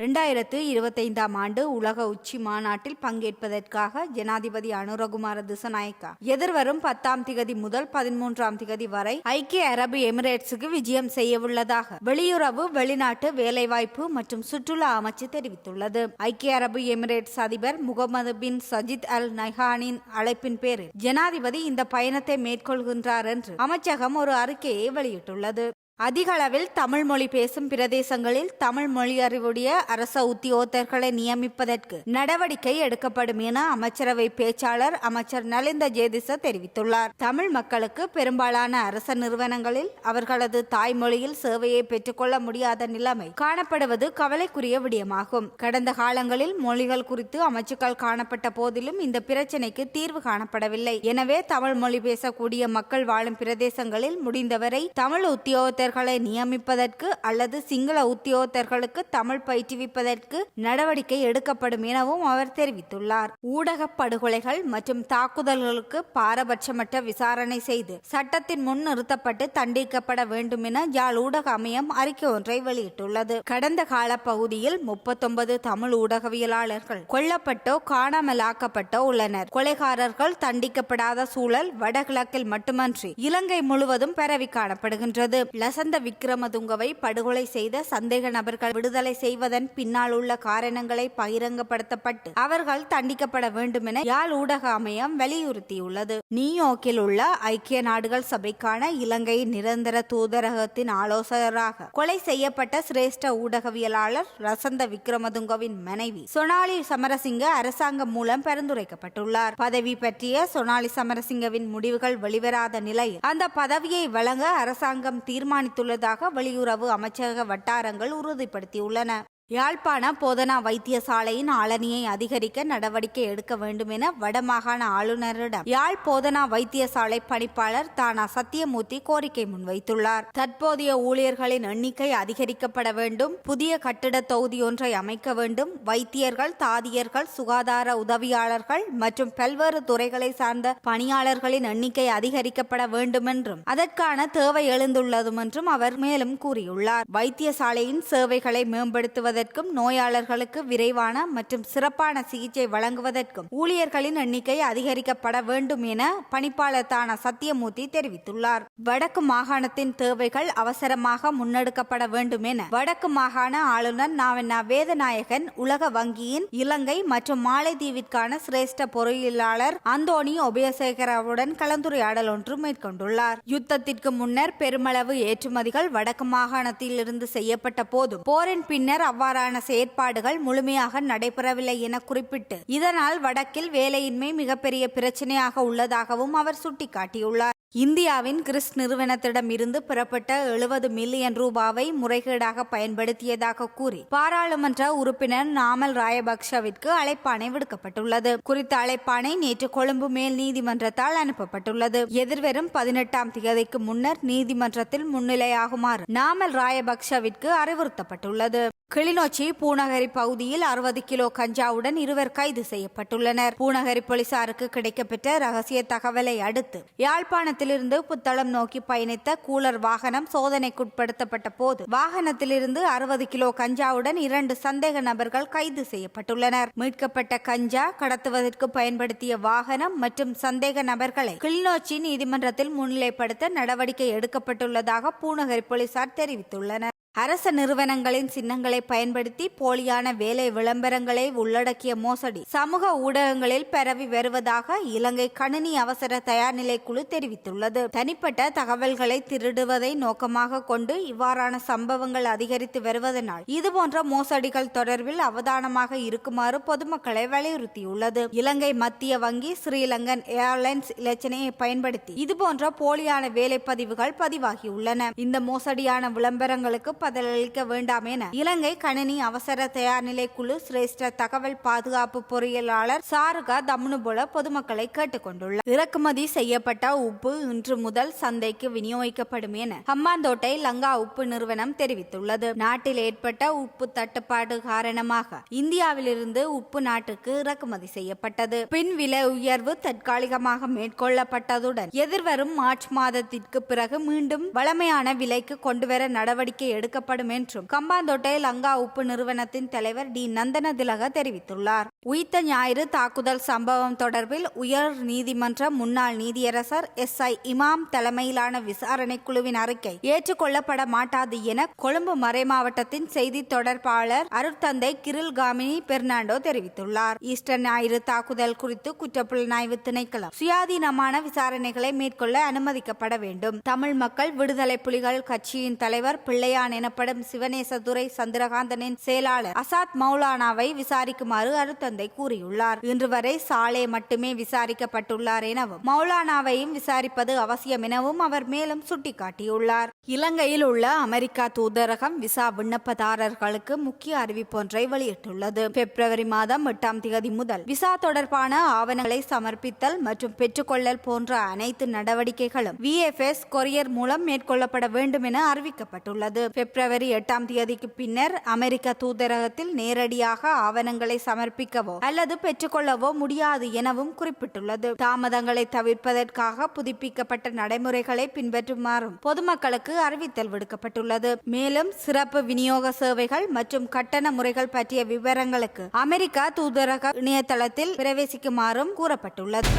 இரண்டாயிரத்து இருபத்தைந்தாம் ஆண்டு உலக உச்சி மாநாட்டில் பங்கேற்பதற்காக ஜனாதிபதி அனுரகுமார திசநாயக்கா. எதிர்வரும் பத்தாம் திகதி முதல் பதிமூன்றாம் திகதி வரை ஐக்கிய அரபு எமிரேட்ஸுக்கு விஜயம் செய்யவுள்ளதாக வெளியுறவு வெளிநாட்டு வேலைவாய்ப்பு மற்றும் சுற்றுலா அமைச்சு தெரிவித்துள்ளது. ஐக்கிய அரபு எமிரேட்ஸ் அதிபர் முகமது பின் சஜித் அல் நஹானின் அழைப்பின் பேரில் ஜனாதிபதி இந்த பயணத்தை மேற்கொள்கின்றார் என்று அமைச்சகம் ஒரு அறிக்கையை வெளியிட்டுள்ளது. அதிக அளவில் தமிழ் மொழி பேசும் பிரதேசங்களில் தமிழ் மொழி அறிவுடைய அரச உத்தியோகத்தர்களை நியமிப்பதற்கு நடவடிக்கை எடுக்கப்படும் என அமைச்சரவை பேச்சாளர் அமைச்சர் நலிந்த ஜேதிச தெரிவித்துள்ளார். தமிழ் மக்களுக்கு பெரும்பாலான அரச நிறுவனங்களில் அவர்களது தாய்மொழியில் சேவையை பெற்றுக்கொள்ள முடியாத நிலைமை காணப்படுவது கவலைக்குரிய விடயமாகும். கடந்த காலங்களில் மொழிகள் குறித்து அமைச்சுக்கள் காணப்பட்ட போதிலும் இந்த பிரச்சினைக்கு தீர்வு காணப்படவில்லை. எனவே தமிழ் மொழி பேசக்கூடிய மக்கள் வாழும் பிரதேசங்களில் முடிந்தவரை தமிழ் உத்தியோகத்தர் உத்தியோகத்தர்களை நியமிப்பதற்கு அல்லது சிங்கள உத்தியோகத்தர்களுக்கு தமிழ் பயிற்றுவிப்பதற்கு நடவடிக்கை எடுக்கப்படும் எனவும் அவர் தெரிவித்துள்ளார். ஊடக படுகொலைகள் மற்றும் தாக்குதல்களுக்கு பாரபட்சமற்ற விசாரணை செய்து சட்டத்தின் முன் நிறுத்தப்பட்டு தண்டிக்கப்பட வேண்டும் என யாழ் ஊடக அமையம் அறிக்கை ஒன்றை வெளியிட்டுள்ளது. கடந்த கால பகுதியில் முப்பத்தொன்பது தமிழ் ஊடகவியலாளர்கள் கொல்லப்பட்டோ காணாமலாக்கப்பட்டோ உள்ளனர். கொலைகாரர்கள் தண்டிக்கப்படாத சூழல் வடகிழக்கில் மட்டுமன்றி இலங்கை முழுவதும் பரவி காணப்படுகின்றது. வசந்த விக்ரமதுங்கவை படுகொலை செய்த சந்தேக நபர்கள் விடுதலை செய்வதன் பின்னால் உள்ள காரணங்களை பகிரங்கப்படுத்தப்பட்டு அவர்கள் தண்டிக்கப்பட வேண்டும் என யாழ் ஊடக அமையம் வலியுறுத்தியுள்ளது. நியூயார்க்கில் உள்ள ஐக்கிய நாடுகள் சபைக்கான இலங்கை நிரந்தர தூதரகத்தின் ஆலோசகராக கொலை செய்யப்பட்ட சிரேஷ்ட ஊடகவியலாளர் ரசந்த விக்ரமதுங்கவின் மனைவி சொனாலி சமரசிங்க அரசாங்கம் மூலம் பரிந்துரைக்கப்பட்டுள்ளார். பதவி பற்றிய சொனாலி சமரசிங்கவின் முடிவுகள் வெளிவராத நிலையில் அந்த பதவியை வழங்க அரசாங்கம் தீர்மானி தீர்மானித்துள்ளதாக வெளியுறவு அமைச்சக வட்டாரங்கள் உறுதிப்படுத்தியுள்ளன. யாழ்ப்பாண போதனா வைத்தியசாலையின் ஆளணியை அதிகரிக்க நடவடிக்கை எடுக்க வேண்டும் என வடமாகாண ஆளுநரிடம் யாழ் போதனா வைத்தியசாலை பணிப்பாளர் தானா சத்தியமூர்த்தி கோரிக்கை முன்வைத்துள்ளார். தற்போதைய ஊழியர்களின் எண்ணிக்கை அதிகரிக்கப்பட வேண்டும். புதிய கட்டிட தொகுதி ஒன்றை அமைக்க வேண்டும். வைத்தியர்கள் தாதியர்கள் சுகாதார உதவியாளர்கள் மற்றும் பல்வேறு துறைகளை சார்ந்த பணியாளர்களின் எண்ணிக்கை அதிகரிக்கப்பட வேண்டும் என்றும் அதற்கான தேவை எழுந்துள்ளதும் என்றும் அவர் மேலும் கூறியுள்ளார். வைத்தியசாலையின் சேவைகளை மேம்படுத்துவதற்கும் நோயாளர்களுக்கு விரைவான மற்றும் சிறப்பான சிகிச்சை வழங்குவதற்கும் ஊழியர்களின் எண்ணிக்கை அதிகரிக்கப்பட வேண்டும் என பணிப்பாளர் தான சத்தியமூர்த்தி தெரிவித்துள்ளார். வடக்கு மாகாணத்தின் தேவைகள் அவசரமாக முன்னெடுக்கப்பட வேண்டும் என வடக்கு மாகாண ஆளுநர் நாவண்ணா வேதநாயகன் உலக வங்கியின் இலங்கை மற்றும் மாலைதீவிற்கான சிரேஷ்ட பொறியியலாளர் அந்தோனி உபயசேகரவுடன் கலந்துரையாடல் ஒன்று மேற்கொண்டுள்ளார். யுத்தத்திற்கு முன்னர் பெருமளவு ஏற்றுமதிகள் வடக்கு மாகாணத்தில் இருந்து செய்யப்பட்ட போதும் போரின் பின்னர் அவ்வாறான செயற்பாடுகள் முழுமையாக நடைபெறவில்லை என குறிப்பிட்டு இதனால் வடக்கில் வேலையின்மை மிகப்பெரிய பிரச்சனையாக உள்ளதாகவும் அவர் சுட்டிக்காட்டியுள்ளார். இந்தியாவின் கிறிஸ் நிறுவனத்திடம் இருந்து பெறப்பட்ட எழுபது மில்லியன் ரூபாவை முறைகேடாக பயன்படுத்தியதாக கூறி பாராளுமன்ற உறுப்பினர் நாமல் ராயபக்ஷவிற்கு அழைப்பாணை விடுக்கப்பட்டுள்ளது. குறித்த அழைப்பாணை நேற்று கொழும்பு மேல் நீதிமன்றத்தால் அனுப்பப்பட்டுள்ளது. எதிர்வரும் பதினெட்டாம் தேதிக்கு முன்னர் நீதிமன்றத்தில் முன்னிலையாகுமாறு நாமல் ராயபக்ஷவிற்கு அறிவுறுத்தப்பட்டுள்ளது. கிளிநொச்சி பூநகரி பகுதியில் அறுபது கிலோ கஞ்சாவுடன் இருவர் கைது செய்யப்பட்டுள்ளனர். பூநகரி போலீசாருக்கு கிடைக்கப்பெற்ற ரகசிய தகவலை அடுத்து யாழ்ப்பாணத்திலிருந்து புத்தளம் நோக்கி பயணித்த கூலர் வாகனம் சோதனைக்குட்படுத்தப்பட்ட போது வாகனத்திலிருந்து அறுபது கிலோ கஞ்சாவுடன் இரண்டு சந்தேக நபர்கள் கைது செய்யப்பட்டுள்ளனர். மீட்கப்பட்ட கஞ்சா கடத்துவதற்கு பயன்படுத்திய வாகனம் மற்றும் சந்தேக நபர்களை கிளிநொச்சி நீதிமன்றத்தில் முன்னிலைப்படுத்த நடவடிக்கை எடுக்கப்பட்டுள்ளதாக பூநகரி போலீசார் தெரிவித்துள்ளனர். அரச நிறுவனங்களின் சின்னங்களை பயன்படுத்தி போலியான வேலை விளம்பரங்களை உள்ளடக்கிய மோசடி சமூக ஊடகங்களில் பரவி வருவதாக இலங்கை கணினி அவசர தயார்நிலை குழு தெரிவித்துள்ளது. தனிப்பட்ட தகவல்களை திருடுவதை நோக்கமாக கொண்டு இவ்வாறான சம்பவங்கள் அதிகரித்து வருவதனால் இதுபோன்ற மோசடிகள் தொடர்பில் அவதானமாக இருக்குமாறு பொதுமக்களை வலியுறுத்தியுள்ளது. இலங்கை மத்திய வங்கி ஸ்ரீலங்கன் ஏர்லைன்ஸ் இலச்சினையை பயன்படுத்தி இதுபோன்ற போலியான வேலைப்பதிவுகள் பதிவாகியுள்ளன. இந்த மோசடியான விளம்பரங்களுக்கு பதிலளிக்க வேண்டாம் என இலங்கை கணினி அவசர தயார்நிலை குழு சிரேஷ்ட தகவல் பாதுகாப்பு பொறியியலாளர் சாருகா தம்னுபோல பொதுமக்களை கேட்டுக்கொண்டுள்ளார். இறக்குமதி செய்யப்பட்ட உப்பு இன்று முதல் சந்தைக்கு விநியோகிக்கப்படும் என ஹம்மாந்தோட்டை லங்கா உப்பு நிறுவனம் தெரிவித்துள்ளது. நாட்டில் ஏற்பட்ட உப்பு தட்டுப்பாடு காரணமாக இந்தியாவிலிருந்து உப்பு நாட்டுக்கு இறக்குமதி செய்யப்பட்டது. பின் விலை உயர்வு தற்காலிகமாக மேற்கொள்ளப்பட்டதுடன் எதிர்வரும் மார்ச் மாதத்திற்கு பிறகு மீண்டும் வளமையான விலைக்கு கொண்டுவர நடவடிக்கை எடுக்க எடுக்கப்படும் என்றும் கம்பாந்தோட்டை லங்கா உப்பு நிறுவனத்தின் தலைவர் டி. நந்தன திலக தெரிவித்துள்ளார். உயிர்த்த ஞாயிறு தாக்குதல் சம்பவம் தொடர்பில் உயர் நீதிமன்ற முன்னாள் நீதியரசர் எஸ். ஐ. இமாம் தலைமையிலான விசாரணை குழுவின் அறிக்கை ஏற்றுக்கொள்ளப்பட மாட்டாது என கொழும்பு மறைமாவட்டத்தின் செய்தி தொடர்பாளர் அருட்தந்தை கிரில் காமினி பெர்னாண்டோ தெரிவித்துள்ளார். ஈஸ்டர் ஞாயிறு தாக்குதல் குறித்து குற்றப்புலனாய்வு திணைக்களம் சுயாதீனமான விசாரணைகளை மேற்கொள்ள அனுமதிக்கப்பட வேண்டும். தமிழ் மக்கள் விடுதலை புலிகள் கட்சியின் தலைவர் பிள்ளையான் எனப்படும் சிவநேசதுரை சந்திரகாந்தனின் செயலாளர் அசாத் மௌலானாவை விசாரிக்குமாறு அருத்தந்தை கூறியுள்ளார். இன்று வரை சாலே மட்டுமே விசாரிக்கப்பட்டுள்ளார் எனவும் மௌலானாவையும் விசாரிப்பது அவசியம் எனவும் அவர் மேலும் சுட்டிக்காட்டியுள்ளார். இலங்கையில் உள்ள அமெரிக்கா தூதரகம் விசா விண்ணப்பதாரர்களுக்கு முக்கிய அறிவிப்பொன்றை வெளியிட்டுள்ளது. பிப்ரவரி மாதம் எட்டாம் தேதி முதல் விசா தொடர்பான ஆவணங்களை சமர்ப்பித்தல் மற்றும் பெற்றுக்கொள்ளல் போன்ற அனைத்து நடவடிக்கைகளும் விஎஃப்எஸ் கொரியர் மூலம் மேற்கொள்ளப்பட வேண்டும் என அறிவிக்கப்பட்டுள்ளது. பிப்ரவரி எட்டாம் தேதிக்கு பின்னர் அமெரிக்க தூதரகத்தில் நேரடியாக ஆவணங்களை சமர்ப்பிக்கவோ அல்லது பெற்றுக்கொள்ளவோ முடியாது எனவும் குறிப்பிட்டுள்ளது. தாமதங்களை தவிர்ப்பதற்காக புதுப்பிக்கப்பட்ட நடைமுறைகளை பின்பற்றுமாறும் பொதுமக்களுக்கு அறிவித்தல் விடுக்கப்பட்டுள்ளது. மேலும் சிறப்பு விநியோக சேவைகள் மற்றும் கட்டண முறைகள் பற்றிய விவரங்களுக்கு அமெரிக்கா தூதரக இணையதளத்தில் பிரவேசிக்குமாறும் கூறப்பட்டுள்ளது.